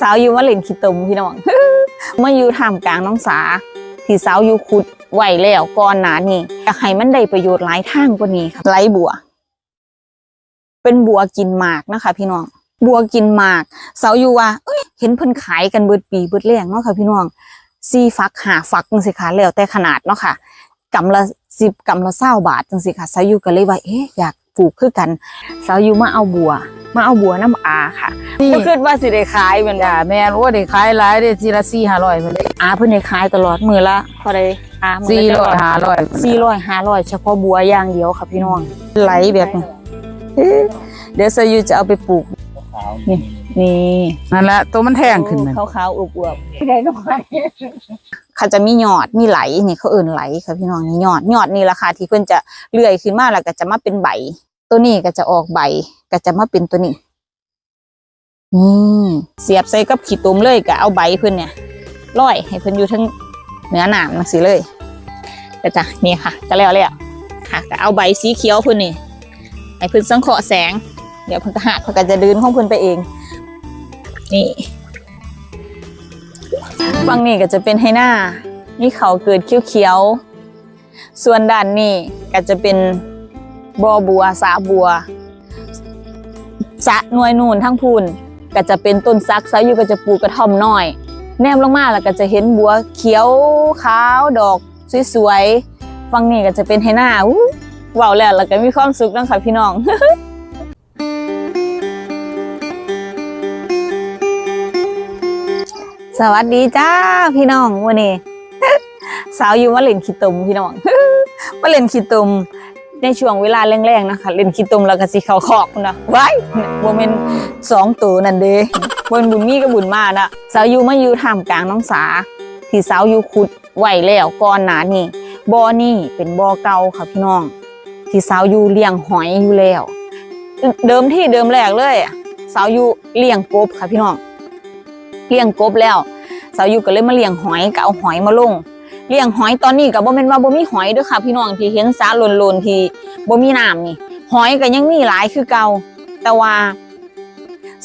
สาวอยู่มาเล่นขี้ตมพี่น้องมาอยู่ท่ามกลางน้องสาที่สาวอยู่ขุดไหวแล้วก่อนหนานี่อยากให้มันได้ประโยชน์หลายทางกว่านี้ค่ะไรบัว เป็นบัวกินหมากนะคะ พี่น้องบัวกินหมาก เสาอยู่ว่าเอ้ยเห็นเพิ่นขายกันเบิดปีเบิดแรงเนาะค่ะพี่น้องซีฟักหาฟักจังสิคะแล้วแต่ขนาดเนาะค่ะกำละสิบกำละเศร้าบาทจังสิคะเสาอยู่ก็เลยว่าเอ๊ะอยากปลูกคือกัน เสาอยู่มาเอาบัว มาเอาบัวน้ำอาค่ะนี่ก็คิดว่าสิได้ขายแมันจ้าแม่นโอ้ได้ขายหลายได้ทีละสี่ห้าร้อยมันได้อาเพิ่นได้ขายตลอดมือละพอได้อามืสี่ละร้อยห้าร้อยสี่ร้อยห้าร้อยเฉพาะบัวอย่างเดียวค่ะพี่น้องไหลแบบนี้เอ๊ะเดี๋ยวเสาอยู่จะเอาไปปลูกนี่นี่นั่นแหละตัวมันแทงขึ้นนั่นขาวขาวๆอวบอวบได้น้อยเขาจะมีหยอดมีไหลนี่เขาเอิ่นไหลค่ะพี่น้องนี่หยอดหยอดนี่ราคาที่เพิ่นจะเลื่อยขึ้นมาแล้วก็จะมาเป็นใบ ตัวนี้ก็จะออกใบ ก็จะมาเป็นตัวนี้อืมเสียบใส่กับขี้ตุ่มเลยก็เอาใบเพิ่นเนี่ยร้อยให้เพิ่นอยู่ทั้งเหนือหนามนังสิเลยก็จะนี่ค่ะ ก็แล้วแล้วค่ะก็เอาใบสีเขียวเพิ่นนี่ให้เพิ่นสังเคราะห์แสง เดี๋ยวเพิ่นก็หักเพิ่นก็จะเดินของเพิ่นไปเอง นี่ฝั่งนี้ก็จะเป็นให้หน้านี่เขาเกิดเขียวๆส่วนด้านนี้ก็จะเป็นบอบัวสาบัว สะหน่วยนูนทั้งพูนก็จะเป็นต้นซักซะอยู่ก็จะปลูกกระท่อมน้อย แนมลงมาแล้วก็จะเห็นบัวเขียวขาวดอกสวยๆฝั่งนี้ก็จะเป็นให้หน้าอู้ว้าวแล้วแล้วก็มีความสุขเนาะค่ะพี่น้องสวัสดีจ้าพี่น้องวันนี้สาวอยู่มาเล่นขี้ตมพี่น้องมาเล่นขี้ตม ในช่วงเวลาแรงๆนะคะ เล่นขี้ตมแล้วก็สิเขาขอกนะไว้โมเมนสองตัวนั่นเด้บนบุญมีกับบุญมานะสาวยู่มาอยู่ท่ามกลางน้องสา ที่สาวยูขุดไหวแล้วก่อนหนานี่บ่อนี่เป็นบ่อเก่าค่ะพี่น้อง ที่สาวยูเลี้ยงหอยอยู่แล้ว เดิมที่เดิมแรกเลยอะสาวยูเลี้ยงกบค่ะพี่น้องเลี้ยงกบแล้ว สาวยูก็เลยมาเลี้ยงหอยก็เอาหอยมาลง เลี้ยงหอยตอนนี้ก็บ่แม่นว่าบ่มีหอยด้อค่ะพี่น้องที่เห็นสาโลนๆที่บ่มีน้ำนี่ หอยก็ยังมีหลายคือเก่าแต่ว่า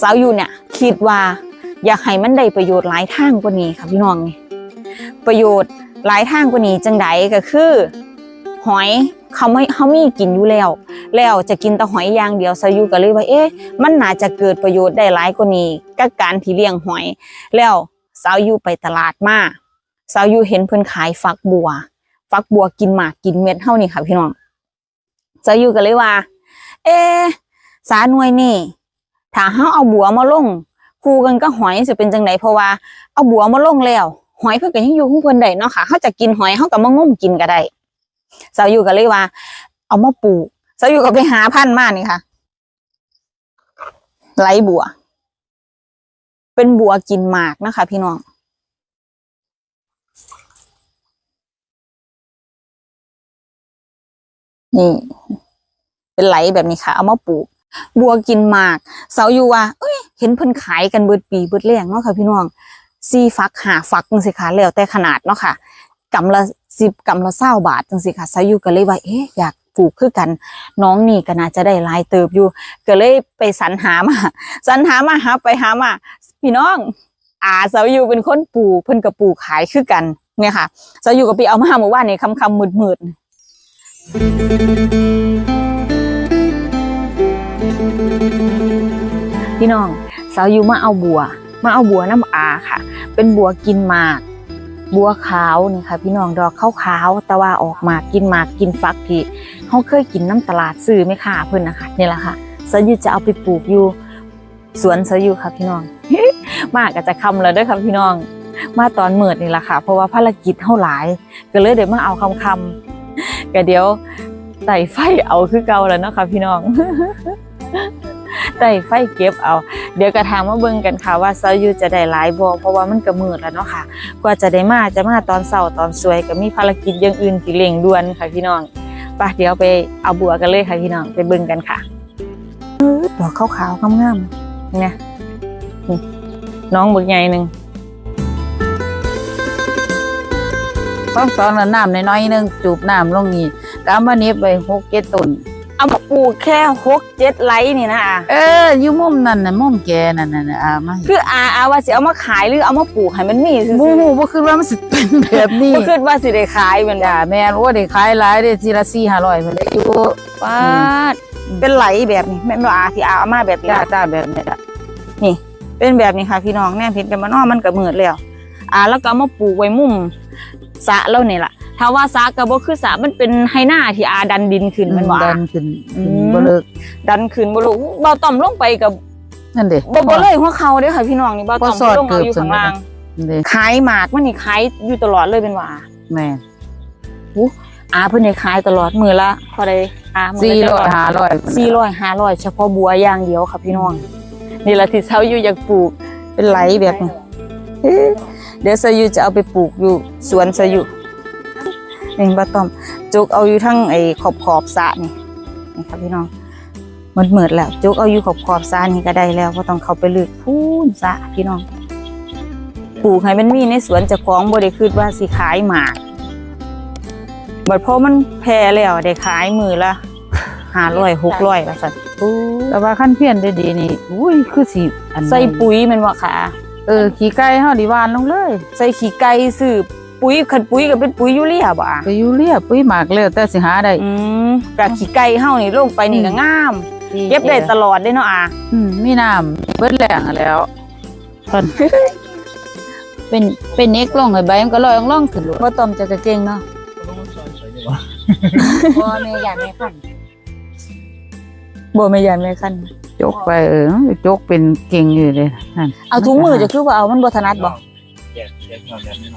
สาวอยู่เนี่ยคิดว่าอยากให้มันได้ประโยชน์หลายทางกว่านี้ค่ะพี่น้องนี่ประโยชน์หลายทางกว่านี้จังใดก็คือ หอยเขาไม่เขามีกินอยู่แล้ว แล้วจะกินแต่หอยอย่างเดียวสาวอยู่ก็เลยว่าเอ๊ะมันน่าจะเกิดประโยชน์ได้หลายกว่านี้กับการที่เลี้ยงหอย แล้วสาวอยู่ไปตลาดมา สาวอยู่เห็นเพิ่นขายฟักบัว ฟักบัวกินหมากกินเม็ดเท่านี้ค่ะพี่น้องสาวอยู่ก็เลยว่า เอ สาหน่วยนี่ถ้าเฮาเอาบัวมาลงคู่กันก็หอยสิเป็นจังไดเพราะว่าเอาบัวมาลงแล้ว หอยเพิ่นก็ยังอยู่ของเพิ่นได้เนาะค่ะเฮาจะกินหอยเฮาก็มางมกินก็ได้สาวอยู่ก็เลยว่า เอามาปลูกสาวอยู่ก็ไปหาพันธุ์มานี่ค่ะไหลบัว เป็นบัวกินหมากนะคะ พี่น้อง นี่ เป็นไหลแบบนี้ค่ะ เอามาปลูก บัวกินหมาก เสาอยู่ว่าเอ้ย เห็นเพิ่นขายกันเบิดปีเบิดแรงเนาะค่ะพี่น้องซีฟักหาฟักจังสิค่ะแล้วแต่ขนาดเนาะค่ะกำละสิบกำละเศร้าบาทจังสิค่ะเสาอยู่ก็เลยว่าเอ๊ะอยากปลูกคือกัน น้องนี่ก็น่าจะได้ลายเติบอยู่ ก็เลยไปสรรหามาสรรหามาหาไปหามาพี่น้อง อาเสาอยู่เป็นคนปลูกเพิ่นกับปลูกขายคือกันเนี่ยค่ะเสาอยู่กับปีเอามาเมื่อวานนี่คำคำมืดมืด พี่น้องเสาอยู่มาเอาบัว มาเอาบัวน้ำอาค่ะ เป็นบัวกินหมาก บัวขาวนี่ค่ะ พี่น้องดอกขาวๆแต่ว่าออกมากินหมากกินฟักที่เขาเคยกินน้ำตลาดซื้อไหมค่ะเพิ่อนนะคะนี่แหละค่ะเสาอยู่จะเอาไปปลูกอยู่สวนซะอยู่ค่ะพี่น้องมากก็จะคำแล้วด้วยค่ะพี่น้อง มาตอนเมิดนี่แหละค่ะ เพราะว่าภารกิจเท่าหลาย ก็เลยเดี๋ยวมาเอาคำคำ ก็เดี๋ยวไต่ไฟเอาคือเก่าแล้วเนาะค่ะพี่น้องไต่ไฟเก็บเอา เดี๋ยวกระทางมาเบิ่งกันค่ะว่าซายูจะได้หลายบ่เพราะว่ามันก็มืดแล้วเนาะค่ะ กว่าจะได้มาจะมาตอนเช้าตอนสวยก็มีภารกิจอย่างอื่นที่เร่งด่วนค่ะพี่น้องไปเดี๋ยวไปเอาบัวกันเลยค่ะพี่น้องไปเบิ่งกันค่ะดอกขาวๆงามๆเนี่ยนี่น้องบึกใหญ่หนึ่ง ต้องตอนนั้นน้ำน้อยๆหนึงจูบน้ำลงนี่ก็เอามาเน็บไปหกเจ็ดต้นเอามาปลูกแค่หกเจ็ดไร่นี่นะอาเอออยู่มุมนั่นน่ะมุมแกนั่นน่ะน่ะอามาคืออาอาว่าสิเอามาขายหรือเอามาปลูกให้มันมีซื่อบูฮูบ่คิดว่ามันสิเป็นแบบนี้ๆบ่คิดว่าสิได้ขายแมันจ้าแม่นว่าได้ขายหลายได้ทีละ4 500เพิ่นได้อยู่ป้าดเป็นไหลแบบนี้แม่นบ่อาที่อาเอามาแบบนี้จ้าจ้าแบบนี้จ้ะนี่ เป็นแบบนี้ค่ะพี่น้องแน่พิษกันมานอมันก็มืดแล้วอ่าแล้วก็เอามาปลูกไว้มุม สระแล้วนี่ล่ะถ้าว่าสระก็บ่คือสระมันเป็นไฮนาที่อาดันดินขึ้นแมันว่าดันขึ้นอืขึ้นมบ่เลิกดันขึ้นบ่รู้เบาต่อมลงไปกับนั่นเด้บ่บ่เลยหัวเข่าเด้อค่ะพี่น้องนี่เบาต่อมบ่สอดลงเอาอยู่เกือบข้างล่างนั่นเด้ขายหมากมันนี่ขายอยู่ตลอดเลยเป็นว่าแม่อาเพิ่นได้ขายตลอดมือละเท่าใดอามื้อละ400 500สี่ร้อยห้าร้อยเฉพาะบัวอย่างเดียวค่ะพี่น้องนี่แหละที่เซาอยู่อยากปลูกเป็นไหลแบบนี้ เอ๊ะเดี๋ยวเซาอยู่จะเอาไปปลูกอยู่สวนเซาอยู่นี่บะต้อมจุกเอาอยู่ทั้งไอ้ขอบขอบๆสระนี่นี่ค่ะพี่น้องมันเหมืดแล้ว จุกเอาอยู่ขอบขอบๆสระนี่ก็ได้แล้วก็ต้องเข้าไปลึกพูนสระพี่น้องปลูกให้มันมีในสวนเจะคล้าของบ่ได้คิดว่าสิขายหมากบัดพอมันแพร่แล้วได้ขายมือละห้าร้อยหกร้อยละสัตว์แต่ว่าขั้นเพี้ยนได้ดีนี่อุ้ยคือสิอันใส่ปุ๋ยแมันว่าค่ะ เออขี้ไก่เฮาดิหวานลงเลย ใส่ขี้ไก่ซื้อปุ๋ยขัดปุ๋ยก็เป็นปุ๋ยยูเรียบ่อะไปอยู่เรียปุ๋ยหมากแล้วแต่สิหาได้อืมกะขี้ไก่เฮานี่ลงไปนี่ก็งามเก็บได้ตลอดได้เนาะอะอืมมีน้ำเบิดแรงแล้วเพิ่นเป็นเป็นเน็กลงให้ใบมันก็ลอยล่องๆขึ้นโลดว่าต้มจะกระเก่งเนาะพ่อแม่อยากให้ขันบ่แม่ยันแม่คัน จกไปเออจกเป็นเก่งอยู่เลยนั่นเอาถุงมือจะคือว่าเอามันบ่ถนัดบ่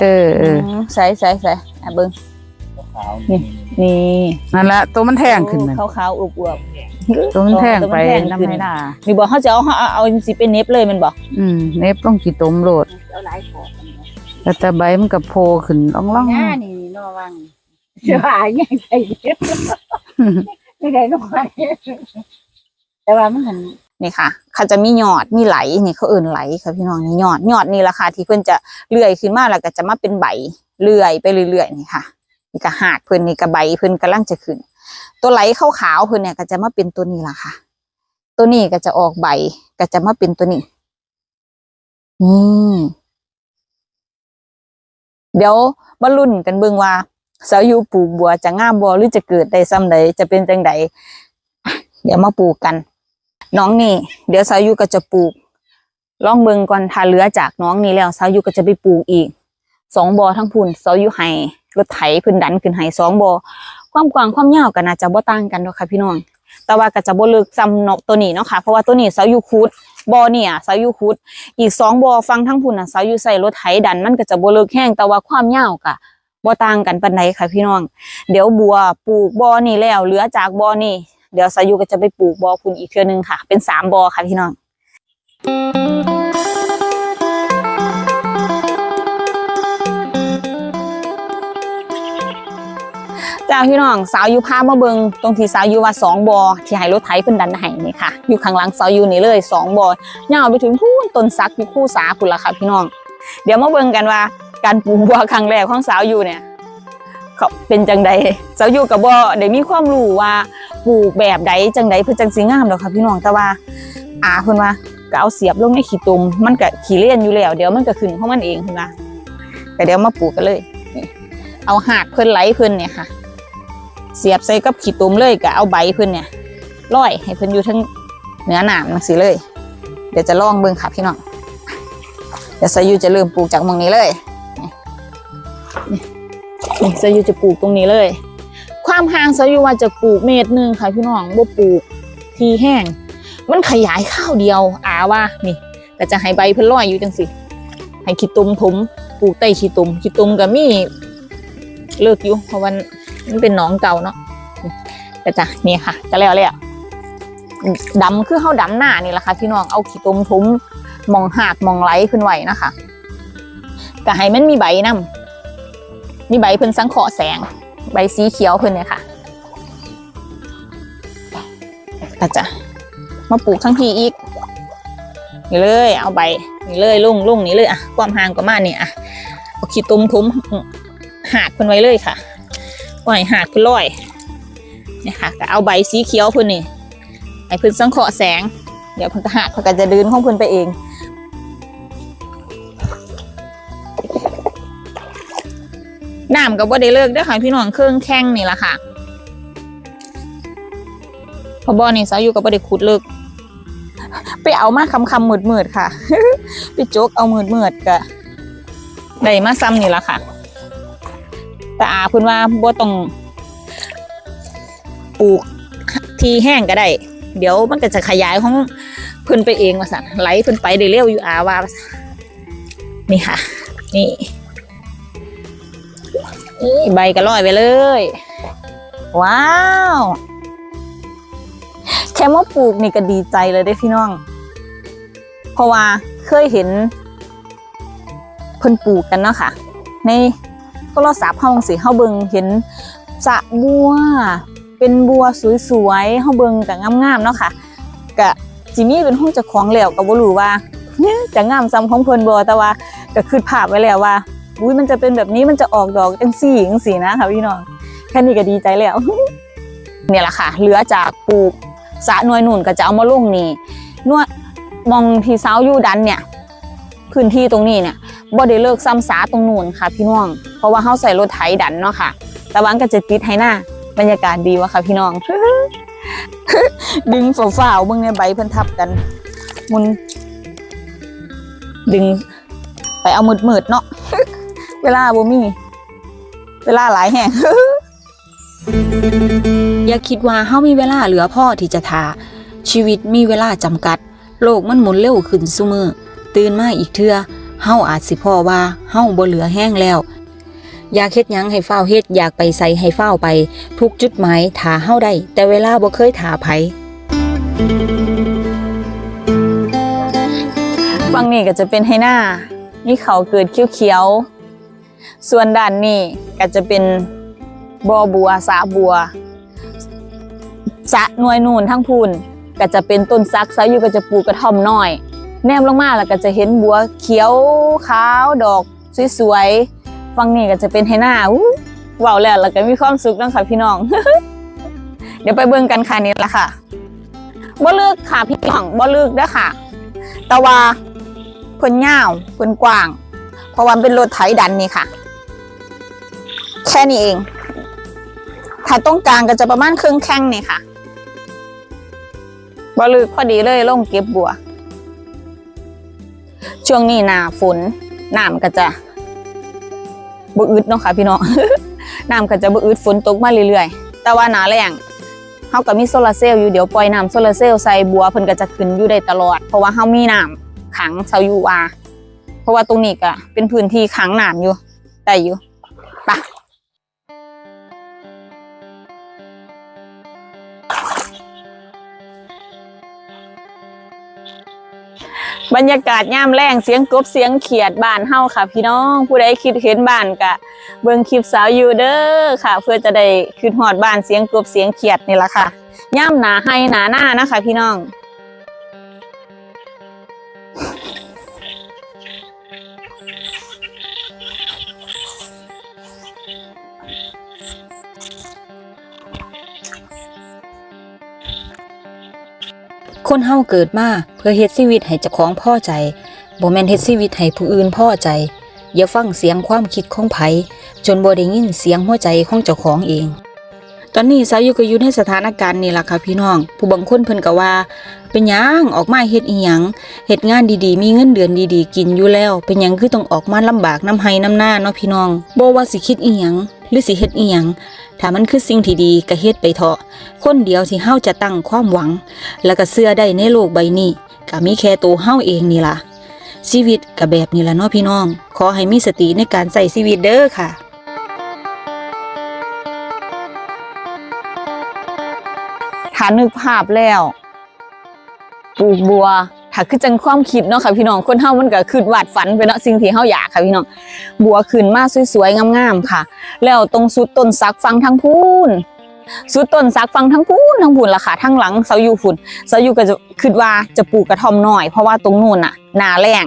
เออเออมใส่ใส่ใส่อะเบิ่งนี่นี่นั่นละตัวมันแทงขึ้นนั่นขาวๆอวบตัวมันแทงไปตัวมันแทงน้ำขึ้นให้หน้านี่บ่เฮาจะเอาเอาเอาสิเป็นเน็บเลยแมันบ่อืมเน็บลงกี่ต้มโลดเอาหลายขอแต่แต่ใบมันก็โผล่ขึ้นล่องง่านี่นอวังเสื้อผ้าใหญ่ใส่เด็ดๆไม่ได้นอ แต่ว่ามันหันนี่ค่ะเขาจะมีหยอดมีไหลนี่เขาเอิ่นไหลค่ะพี่น้องนี่หยอดหยอดนี่ราคาที่เพิ่อนจะเลื่อยขึ้นมาแล้วก็จะมาเป็นใบเลื่อยไปเรื่อยๆนี่ค่ะ นี่ก็หากเพิ่อนนี่ก็ใบเพิ่อนกำลังจะขึ้น ตัวไหลขาวๆเพิ่อนเนี่ยก็จะมาเป็นตัวนี้ล่ะค่ะ ตัวนี้ก็จะออกใบก็จะมาเป็นตัวนี้อืมเดี๋ยวมาลุ้นกันเบิ่งว่าสาวยูปลูกบัวจะงามบัวหรือจะเกิดได้ซ้ำใดจะเป็นจังใดเดี๋ยวมาปลูกกัน น้องนี่ เดี๋ยวสาวยูก็จะปลูกล่องเบิงก่อนถ้าเหลือจากน้องนี่แล้วสาวยูก็จะไปปลูกอีกสองบอทั้งพุ่นสาวยูให้รถไถพิ่นดันขึ้นให้สองบอความกว้างความยาวก็น่าจะบ่ต่างกันดอกค่ะพี่น้อง แต่ว่าก็จะบ่เลึกซ้ำนาะตัวนี้เนาะค่ะเพราะว่าตัวนี้สาวยูคูดบอเนี่ยสาวยูคูดอีกสองบอฟังทั้งพุ่นน่ะสาวยูใส่รถไถดันมันก็จะบ่เลึกแห้งแต่ว่าความยาวก็บ่ต่างกันปานใดค่ะพี่น้อง เดี๋ยวบัวปลูกบอนี่แล้ว เหลือจากบอนี่ เดี๋ยวสายุก็จะไปปลูกบอคุณอีกเทือนึงค่ะ เป็นสามบอค่ะพี่น้องจ้าพี่น้องสาวยูพามาเบิงตรงที่สาวยูว่าสองบอที่ให้รถไถเพิ่นดันให้นี่ค่ะ อยู่ข้างหลังสาวยูนี่เลยสองบอยาวไปถึงพูนต้นซักอยู่คู่สาคุณละค่ะพี่น้อง เดี๋ยวมาเบิงกันว่าการปลูกบัวครั้งแรกของสาวยูเนี่ยเขาเป็นจังใดสาวยูกับบ่ได้มีความรู้ว่า ปลูกแบบใดจังใดเพื่อจังสิงามดอกค่ะพี่น้องแต่ว่าอาเพิ่นว่าก็เอาเสียบลงในขี้ตุ่มมันก็ขี้เลี่ยนอยู่แล้วเดี๋ยวมันก็ขึ้นของมันเองเพิ่นว่าแต่เดี๋ยวมาปลูกกันเลย เอาหากเพิ่นไหลเพิ่นเนี่ยค่ะ เสียบใส่กับขี้ตุ่มเลยก็เอาใบเพิ่นเนี่ยร้อยให้เพิ่นอยู่ทั้งเนื้อหนามจังซี่เลย เดี๋ยวจะลองเบิ่งค่ะพี่น้องเดี๋ยวสายุจะเริ่มปลูกจากมองนี้เลยนี่สายุจะปลูกตรงนี้เลย ความห่างสายุว่าจะปลูกเมตรหนึ่งค่ะพี่น้องบ่ปลูกทีแห้ง มันขยายข้าวเดียวอาว่านี่ก็จะให้ใบเพิ่นลอยอยู่จังสิให้ขี้ตุ่มถมปลูกใต้ขี้ตุ่มขี้ตุ่มก็มีเลิกอยู่เพราะว่ามันเป็นหนองเก่าเนาะก็จะนี่ค่ะก็แล้วแล้วดำคือเฮาดำหน้านี่แหละค่ะพี่น้องเอาขี้ตุ่มถมมองหากมองไหลขึ้นไหวนะคะก็ให้มันมีใบนำมีใบเพิ่นสังเคราะห์แสง ใบสีเขียวเพิ่นเนี่ยค่ะก็จะมาปลูกทั้งทีอีกนี่เลยเอาใบนี่เลยลุ่งลุ่งนี่เลยอะความห่างก็มาเนี่ยอะเอาขี้ตุ่มทุ้มหากเพิ่นไว้เลยค่ะปล่อยหากเพิ่นลอยเนี่ยค่ะก็เอาใบสีเขียวเพิ่นนี่ให้เพิ่นสังเคราะห์แสง เดี๋ยวเพิ่นก็หักเพิ่นก็จะเดินของเพิ่นไปเอง น้ำก็บ่ได้เลิกเด้ค่ะพี่น้องเครื่องแข้งนี่ละค่ะพอบอนี่สาวอยู่ก็บ่ได้ขุดเลิกไปเอามาคำคำมืดมืดค่ะไปโจกเอามืดมืดก็ได้มาซ้ำนี่ละค่ะแต่อาเพิ่นว่าบ่ต้องปลูกทีแห้งก็ได้ เดี๋ยวมันก็จะขยายของเพิ่นไปเองว่าสั่นไหลเพิ่นไปได้เร็วอยู่อาว่าว่าซั่นนี่ค่ะ นี่ นี่ใบก็ลอยไปเลย ว้าว แค่มาปลูกนี่ก็ดีใจเลยได้พี่น้อง เพราะว่าเคยเห็นเพิ่นปลูกกันเนาะค่ะ ในโทรศัพท์เฮาจังสิเฮาเบิงเห็นสะบัว เป็นบัวสวยๆเฮาเบิ่งก็งามๆเนาะค่ะก็สิมี่เป็นห้องเจ้าของแล้วก็บ่รู้ว่าจะงามซ้ำของเพิ่นบ่แต่ว่าก็คิดภาพไว้แล้วว่า อุ้ยมันจะเป็นแบบนี้มันจะออกดอกจังซี่จังซี่นะคะพี่น้องแค่นี้ก็ดีใจแล้ว เนี่ยแหละค่ะ เหลือจากปลูกสะนวยนุ่นก็จะเอามาลงนี่นวดมองที่เสาอยู่ดันเนี่ยพื้นที่ตรงนี้เนี่ยบ่ได้เลิกซ้ำสาตรงนู่นค่ะพี่น้อง เพราะว่าเฮาใส่รถไถดันเนาะค่ะ แต่ว่ามันก็จะติดให้หน้าบรรยากาศดีวะค่ะพี่น้อง ดึงฝ่าวๆเบิ่งในใบเพิ่นทับกันมุนดึงไปเอามืดๆเนาะ เวลาบ่มีเวลาหลายแห่ง อย่าคิดว่าเฮามีเวลาเหลือพ่อที่จะทาชีวิตมีเวลาจำกัด โลกมันหมุนเร็วขึ้นซุมือตื่นมาอีกเทื่อเฮาอาจสิพ่อว่าเฮาบ่เหลือแห้งแล้ว อยากเฮ็ดหยังให้ฟ้าเฮ็ดอยากไปใส่ให้ฟ้าไป ทุกจุดหมายถาเฮาได้แต่เวลาบ่เคยถาไผฝั่งนี้ก็จะเป็นให้หน้านี่เขาเกิดเขียวๆ ส่วนด้านนี้ก็จะเป็นบ่อบัวสาบัวสะหน่วยนูนทั้งพูนก็จะเป็นต้นซักซะอยู่ก็จะปลูกกระท่อมน้อย แนมลงมาแล้วก็จะเห็นบัวเขียวขาวดอกสวยๆฝั่งนี้ก็จะเป็นให้หน้าอู้ว้าวแล้วแล้วก็มีความสุขเนาะค่ะพี่น้อง เดี๋ยวไปเบิ่งกันค่ะนี่ละค่ะบ่เลือกค่ะพี่น้องบ่เลือกเด้อค่ะ แต่ว่าเพิ่นยาวเพิ่นกว้าง เพราะว่ามันเป็นรถไถดันนี่ค่ะ แค่นี้เอง ถ้าตรงกางก็จะประมาณครึ่งแข้งนี่ค่ะบลึกพอดีเลยลงเก็บบัว ช่วงนี้หนาฝนน้ำก็จะบ่อึดเนาะค่ะ พี่น้องน้ำก็จะบ่อึดฝนตกมาเรื่อยๆ แต่ว่าหนาแรงเฮาก็มีโซลาร์เซลล์อยู่เดี๋ยวปล่อยน้ำโซลาร์เซลล์ใส่บัวเพิ่นก็จะขึ้นอยู่ได้ตลอด เพราะว่าเฮามีน้ำขังเซาอยู่ว่า เพราะว่าตรงนี้ก็เป็นพื้นที่ขังน้ำอยู่ได้อยู่ไปะบรรยากาศย่ามแรงเสียงกบเสียงเขียดบ้านเฮาค่ะ พี่น้องผู้ใดคิดเห็นบ้านกะ เบิ่งคลิปสาวอยู่เด้อค่ะ เพื่อจะได้คืนหอดบ้านเสียงกบเสียงเขียดนี่แหละค่ะย่ามหนาให้หนาหน้านะคะ พี่น้อง คนเฮาเกิดมาเพื่อเฮ็ดชีวิตให้เจ้าของพ่อใจบ่แม่นเฮ็ดชีวิตให้ผู้อื่นพ่อใจ อย่าฟังเสียงความคิดของไผจนบ่ได้ยินเสียงหัวใจของเจ้าของเอง ตอนนี้สาวอยู่ก็อยู่ในสถานการณ์นี้ล่ะค่ะพี่น้อง ผู้บางคนเพิ่นก็ว่า เป็นหยังออกมาเฮ็ดอีหยังเฮ็ดงานดีๆ มีเงินเดือนดีๆ กินอยู่แล้ว เป็นหยังคือต้องออกมาลำบากน้ำไห้น้ำหน้าเนาะพี่น้องบ่ว่าสิคิดอีหยังหรือสิเฮ็ดอีหยังถ้ามันคือสิ่งที่ดีก็เฮ็ดไปเถอะคนเดียวที่เฮาจะตั้งความหวัง แล้วก็เสื้อได้ในโลกใบนี้ก็มีแค่ตัวเฮาเองนี่ล่ะชีวิตก็แบบนี้ล่ะเนาะพี่น้อง ขอให้มีสติในการใช้ชีวิตเด้อค่ะ ถ้านึกภาพแล้ว ปลูกบัวถ้าคือจังความคิดเนาะค่ะพี่น้องคนเฮามันก็คือวาดฝันไปเนาะสิ่งที่เฮาอยากค่ะพี่น้องบัวขึ้นมาสวยๆงามๆค่ะ แล้วตรงสุดต้นสักฟังทั้งพูนสุดต้นสักฟังทั้งพูนทั้งพูนล่ะค่ะทั้งหลังเสาอยู่พุ่นเสาอยู่ก็จะคิดว่าจะปลูกกระท่อมหน้อย เพราะว่าตรงนู้นน่ะนาแรง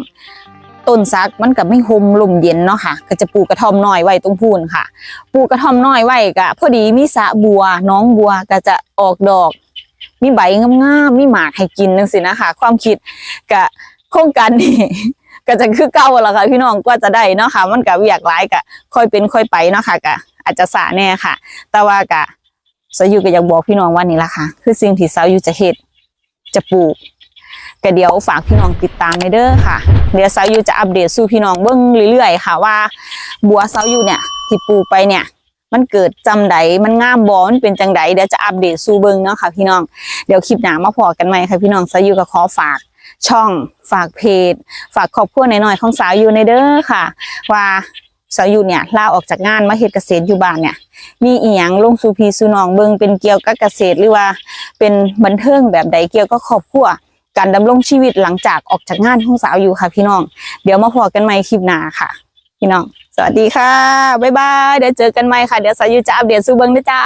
ต้นซักมันก็ไม่หมลมเย็นเนาะค่ะ ก็จะปลูกกระท่อมน้อยไว้ตรงพูนค่ะ ปลูกกระท่อมน้อยไว้ก็พอดีมีสะบัวน้องบัวก็จะออกดอก มีใบงามๆมีหมากให้กินจังซี่นะคะ ความคิดก็โครงการนี้ก็จะคือเก่าแล้วค่ะพี่น้องกว่าจะได้เนาะค่ะ มันก็เวียกหลายก็ค่อยเป็นค่อยไปเนาะค่ะก็อาจจะสาแน่ค่ะ แต่ว่าก็สาวยูก็อยากบอกพี่น้องว่านี่ละค่ะ คือสิ่งที่สาวยูจะเฮ็ดจะปลูก ก็เดี๋ยวฝากพี่น้องติดตามในเด้อค่ะ เดี๋ยวสาวอยู่จะอัปเดตสู่พี่น้องเบิ่งเรื่อยๆค่ะว่า บัวสาวอยู่เนี่ยที่ปลูกไปเนี่ย มันเกิดจำใดมันงามบอมันเป็นจังใดเดี๋ยวจะอัปเดตสู่เบิ่งเนาะค่ะพี่น้องเดี๋ยวคลิปหนามาพอกันใหม่ค่ะพี่น้องสาวอยู่ก็ขอฝากช่องฝากเพจ ฝากครอบครัวหน่อยๆของสาวอยู่ในเด้อค่ะ ว่าสาวอยู่เนี่ยลาออกจากงานมาเฮ็ดเกษตรอยู่บ้านเนี่ย มีอีหยังลงสู่พีสู่น้องเบิงเป็นเกี่ยวกับเกษตรหรือว่า เป็นบันเทิงแบบใดเกี่ยวกับครอบครัว การดำรงชีวิตหลังจากออกจากงานของสาวอยู่ค่ะ พี่น้อง เดี๋ยวมาพอกันใหม่คลิปหน้าค่ะ พี่น้อง สวัสดีค่ะ บ๊ายบาย เดี๋ยวเจอกันใหม่ค่ะ เดี๋ยวสาวอยู่จะอัปเดตสู่เบิงนะจ้า